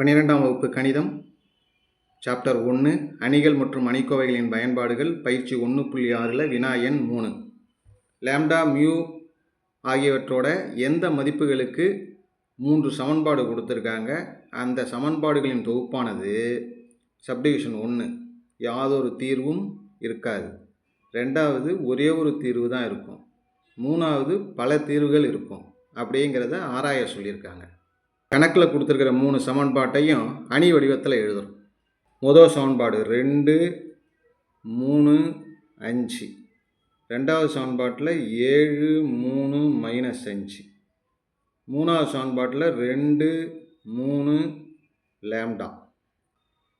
பன்னிரெண்டாம் வகுப்பு கணிதம் சாப்டர் ஒன்று அணிகள் மற்றும் அணிக்கோவைகளின் பயன்பாடுகள் பயிற்சி ஒன்று புள்ளி ஆறில் வினா எண் மூணு. லேம்டா மியூ ஆகியவற்றோட எந்த மதிப்புகளுக்கு மூன்று சமன்பாடு கொடுத்துருக்காங்க அந்த சமன்பாடுகளின் தொகுப்பானது சப்டிவிஷன் ஒன்று யாதொரு தீர்வும் இருக்காது. ரெண்டாவது ஒரே ஒரு தீர்வு தான் இருக்கும். மூணாவது பல தீர்வுகள் இருக்கும். அப்படிங்கிறத ஆராய சொல்லியிருக்காங்க. கணக்கில் கொடுத்துருக்கிற மூணு சமன்பாட்டையும் அணி வடிவத்தில் எழுதுறோம். முதல் சமன்பாடு ரெண்டு மூணு அஞ்சு. ரெண்டாவது சமன்பாட்டில் ஏழு மூணு மைனஸ் அஞ்சு. மூணாவது சமன்பாட்டில் ரெண்டு மூணு லேம்டா.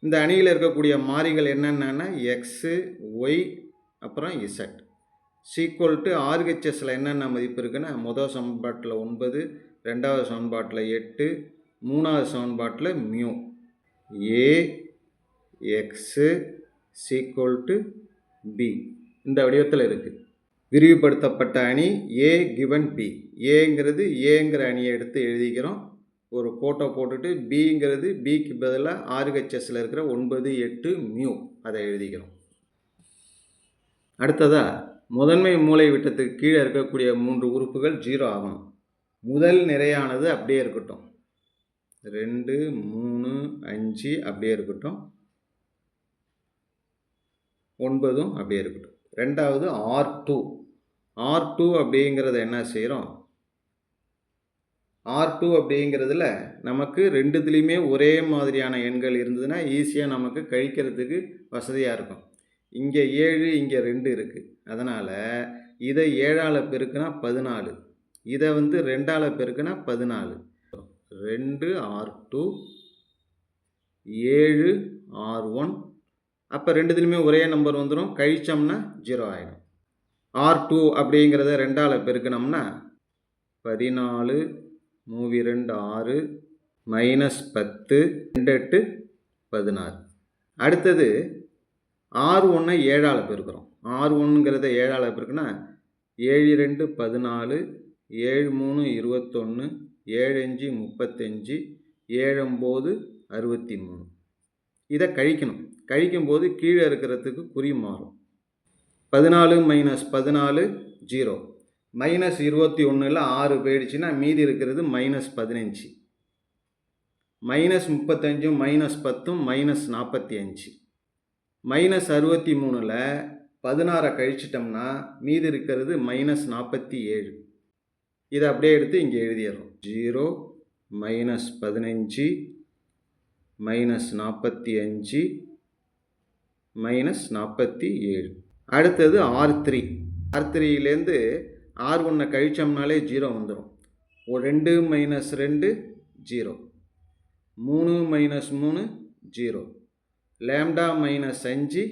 இந்த அணியில் இருக்கக்கூடிய மாறிகள் என்னென்னா எக்ஸு ஒய் அப்புறம் இசட். சீக்குவல் டு ஆர்ஹெச்எஸில் என்னென்ன மதிப்பு இருக்குன்னா முதல் சமன்பாட்டில் ஒன்பது ரெண்டாவது சமன்பாட்டில் எட்டு மூணாவது சமன்பாட்டில் mu. A x is equal to B. இந்த வடிவத்தில் இருக்குது விரிவுபடுத்தப்பட்ட அணி ஏ கிவன் பி ஏங்கிறது ஏங்கிற அணியை எடுத்து எழுதிக்கிறோம். ஒரு கோட்டை போட்டுட்டு பிங்கிறது பிக்கு பதிலாக ஆர்ஹெச்எஸில் இருக்கிற ஒன்பது எட்டு மியூ. அதை எழுதிக்கிறோம். அடுத்ததாக முதன்மை மூளை விட்டத்துக்கு கீழே இருக்கக்கூடிய மூன்று உறுப்புகள் ஜீரோ ஆகணும். முதல் நிறையானது அப்படியே இருக்கட்டும். ரெண்டு மூணு அஞ்சு அப்படியே இருக்கட்டும். ஒன்பதும் அப்படியே இருக்கட்டும். ரெண்டாவது ஆர் டூ ஆர் டூ அப்படிங்கிறத என்ன செய்கிறோம் ஆர் டூ அப்படிங்கிறதுல நமக்கு ரெண்டுத்துலேயுமே ஒரே மாதிரியான எண்கள் இருந்ததுன்னா ஈஸியாக நமக்கு கழிக்கிறதுக்கு வசதியாக இருக்கும். இங்கே ஏழு இங்கே ரெண்டு இருக்குது அதனால் இதை ஏழால் பெருக்குனா பதினாலு. இதை வந்து ரெண்டால் பெருக்குன்னா பதினாலு. ரெண்டு ஆர் டூ ஏழு ஆர் ஒன் அப்போ ரெண்டுத்துலேயுமே ஒரே நம்பர் வந்துடும் கழிச்சோம்னா ஜீரோ ஆகிடும் ஆர் டூ அப்படிங்கிறத ரெண்டால் பெருக்கினோம்னா பதினாலு மூவி ரெண்டு ஆறு மைனஸ் பத்து ரெண்டு எட்டு பதினாறு. அடுத்தது ஆறு ஒன்றை ஏழால் பெருக்கிறோம். ஆறு ஒன்றுங்கிறத ஏழால் பெருக்குன்னா ஏழு ரெண்டு பதினாலு ஏழு மூணு இருபத்தொன்று ஏழு அஞ்சு முப்பத்தஞ்சு ஏழு ஒம்பது அறுபத்தி மூணு இதை கழிக்கணும். கழிக்கும்போது கீழே இருக்கிறதுக்கு குறி மாறும். பதினாலு மைனஸ் பதினாலு ஜீரோ மைனஸ் இருபத்தி ஒன்றில் ஆறு போயிடுச்சுன்னா மீதி இருக்கிறது மைனஸ் பதினஞ்சு. மைனஸ் முப்பத்தஞ்சும் மைனஸ் பத்தும் மைனஸ் நாற்பத்தி அஞ்சு மைனஸ் அறுபத்தி மூணில் பதினாறை கழிச்சிட்டோம்னா மீதி இருக்கிறது மைனஸ் நாற்பத்தி ஏழு. இதை அப்படியே எடுத்து இங்கே எழுதிடுறோம். ஜீரோ மைனஸ் பதினஞ்சு மைனஸ் நாற்பத்தி அஞ்சு மைனஸ் நாற்பத்தி ஏழு. அடுத்தது ஆர் த்ரீ. ஆர் த்ரீலேருந்து ஆர் ஒன்றை கழிச்சோம்னாலே ஜீரோ வந்துடும் ஒரு ரெண்டு மைனஸ் ரெண்டு ஜீரோ. மூணு மைனஸ் மூணு ஜீரோ. லேம்டா மைனஸ் அஞ்சு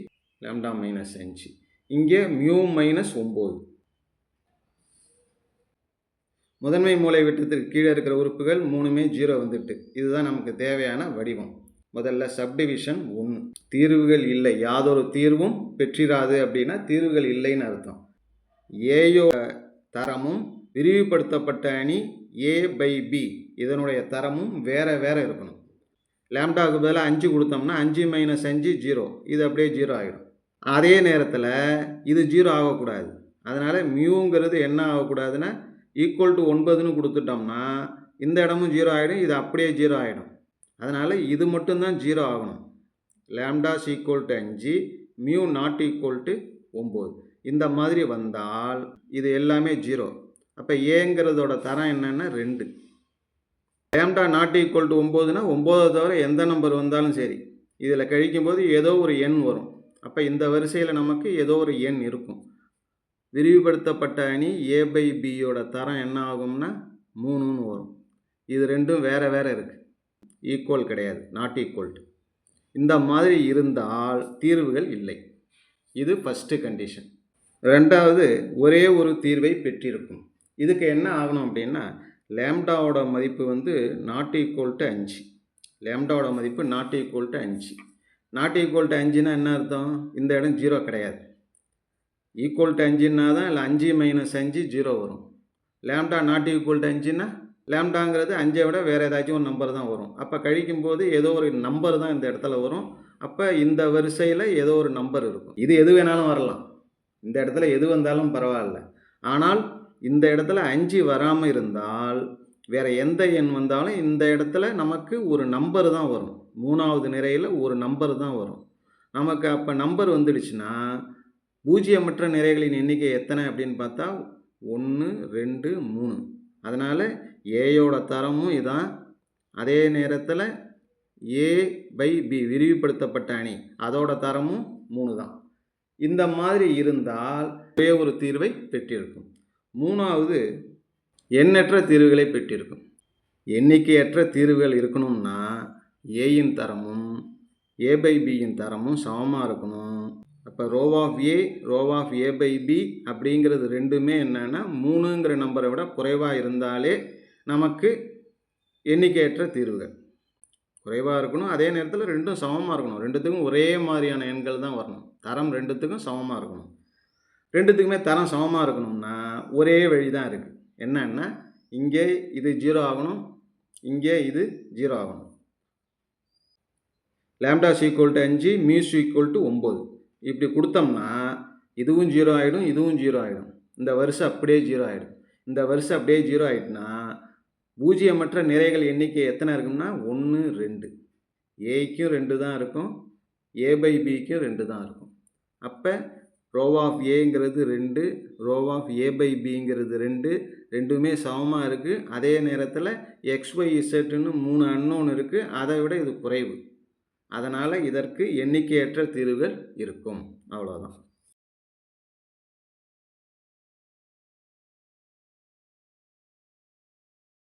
லேம்டா மைனஸ் அஞ்சு. இங்கே மியூ மைனஸ் ஒம்பது. முதன்மை மூளை விட்டத்திற்கு கீழே இருக்கிற உறுப்புகள் மூணுமே ஜீரோ வந்துட்டு. இதுதான் நமக்கு தேவையான வடிவம். முதல்ல சப்டிவிஷன் ஒன்று தீர்வுகள் இல்லை. யாதொரு தீர்வும் பெற்றிராது அப்படின்னா தீர்வுகள் இல்லைன்னு அர்த்தம். ஏயோ தரமும் விரிவுபடுத்தப்பட்ட அணி ஏ பை பி இதனுடைய தரமும் வேற வேற இருக்கணும். லேம்டாவுக்கு பதிலாக அஞ்சு கொடுத்தோம்னா அஞ்சு மைனஸ் அஞ்சு ஜீரோ. இது அப்படியே ஜீரோ ஆகிடும் அதே நேரத்தில் இது ஜீரோ ஆகக்கூடாது. அதனால் மியூங்கிறது என்ன ஆகக்கூடாதுன்னா ஈக்குவல் டு ஒன்பதுன்னு கொடுத்துட்டோம்னா இந்த இடமும் ஜீரோ ஆகிடும் இது அப்படியே ஜீரோ ஆகிடும் அதனால் இது மட்டும்தான் ஜீரோ ஆகணும். லேம்டாஸ் ஈக்குவல் டு அஞ்சு மியூ நாட் ஈக்குவல் டு ஒம்பது இந்த மாதிரி வந்தால் இது எல்லாமே ஜீரோ அப்போ ஏங்கிறதோட தரம் என்னென்னா ரெண்டு. லேம்டா நாட் ஈக்குவல் டு ஒம்போதுனா ஒம்போதை தவிர எந்த நம்பர் வந்தாலும் சரி. இதில் கழிக்கும்போது ஏதோ ஒரு எண் வரும். அப்போ இந்த வரிசையில் நமக்கு ஏதோ ஒரு எண் இருக்கும். விரிவுபடுத்தப்பட்ட அணி ஏ பை பியோட தரம் என்ன ஆகும்னா மூணுன்னு வரும். இது ரெண்டும் வேறு வேறு இருக்குது ஈக்குவல் கிடையாது. நாட் ஈக்குவல் இந்த மாதிரி இருந்தால் தீர்வுகள் இல்லை. இது ஃபஸ்ட்டு கண்டிஷன் ரெண்டாவது ஒரே ஒரு தீர்வை பெற்றிருக்கும். இதுக்கு என்ன ஆகணும் அப்படின்னா லேம்டாவோட மதிப்பு வந்து நாட் ஈக்குவல் டு அஞ்சு லேம்டாவோட மதிப்பு நாட் ஈக்குவல் டு அஞ்சு நாட் ஈக்குவல் டு அஞ்சுனா என்ன அர்த்தம்? இந்த இடம் ஜீரோ கிடையாது. ஈக்குவல் டு அஞ்சுன்னா தான் இல்லை அஞ்சு மைனஸ் அஞ்சு ஜீரோ வரும். லேம்டா நாட் ஈக்குவல் டு அஞ்சுன்னா லேம்டாங்கிறது அஞ்சை விட வேறு ஏதாச்சும் ஒரு நம்பர் தான் வரும். அப்போ கழிக்கும்போது ஏதோ ஒரு நம்பர் தான் இந்த இடத்துல வரும். அப்போ இந்த வரிசையில் ஏதோ ஒரு நம்பர் இருக்கும். இது எது வேணாலும் வரலாம். இந்த இடத்துல எது வந்தாலும் பரவாயில்ல. ஆனால் இந்த இடத்துல அஞ்சு வராமல் இருந்தால் வேறு எந்த எண் வந்தாலும் இந்த இடத்துல நமக்கு ஒரு நம்பர் தான் வரும். மூணாவது நிறையில் ஒரு நம்பர் தான் வரும். நமக்கு அப்போ நம்பர் வந்துடுச்சுன்னா பூஜ்ஜியமற்ற நிறைகளின் எண்ணிக்கை எத்தனை அப்படின்னு பார்த்தா ஒன்று ரெண்டு மூணு. அதனால் ஏயோட தரமும் இதான். அதே நேரத்தில் ஏ பை பி விரிவுபடுத்தப்பட்ட அணி அதோட தரமும் மூணு தான். இந்த மாதிரி இருந்தால் ஒரே ஒரு தீர்வை பெற்றிருக்கும். மூணாவது எண்ணற்ற தீர்வுகளை பெற்றிருக்கும். எண்ணிக்கையற்ற தீர்வுகள் இருக்கணும்னா ஏயின் தரமும் ஏ பை பியின் தரமும் சமமாக இருக்கணும். அப்போ row of A row of A by B அப்படிங்கிறது ரெண்டுமே என்னென்னா மூணுங்கிற நம்பரை விட குறைவாக இருந்தாலே நமக்கு எண்ணிக்கையற்ற தீர்வுகள். குறைவாக இருக்கணும் அதே நேரத்தில் ரெண்டும் சமமாக இருக்கணும். ரெண்டுத்துக்கும் ஒரே மாதிரியான எண்கள் தான் வரணும். தரம் ரெண்டுத்துக்கும் சமமாக இருக்கணும். ரெண்டுத்துக்குமே தரம் சமமாக இருக்கணும்னா ஒரே வழி தான் இருக்குது என்னன்னா இங்கே இது ஜீரோ ஆகணும் இங்கே இது ஜீரோ ஆகணும். லேம்டாஸ் ஈக்குவல் டு அஞ்சு மியூஸ் ஈக்குவல் டு ஒம்பது. இப்படி கொடுத்தோம்னா இதுவும் ஜீரோ ஆகிடும் இதுவும் ஜீரோ ஆகிடும் இந்த வருஷம் அப்படியே ஜீரோ ஆகிடும் இந்த வருஷம் அப்படியே ஜீரோ ஆகிட்டுனா பூஜ்ஜியமற்ற நிறைகள் எண்ணிக்கை எத்தனை இருக்கும்னா ஒன்று ரெண்டு. ஏக்கும் ரெண்டு தான் இருக்கும். ஏ பை பிக்கும் ரெண்டு தான் இருக்கும். அப்போ ரோ ஆஃப் ஏங்கிறது ரெண்டு ரோ ஆஃப் ஏ பை பிங்கிறது ரெண்டு ரெண்டுமே சமமாக இருக்குது அதே நேரத்தில் எக்ஸ் ஒய் இசட்டுன்னு மூணு அன்னோன் இருக்குது அதை விட இது குறைவு. அதனால் இதற்கு எண்ணிக்கையற்ற தீர்வுகள் இருக்கும். அவ்வளோதான்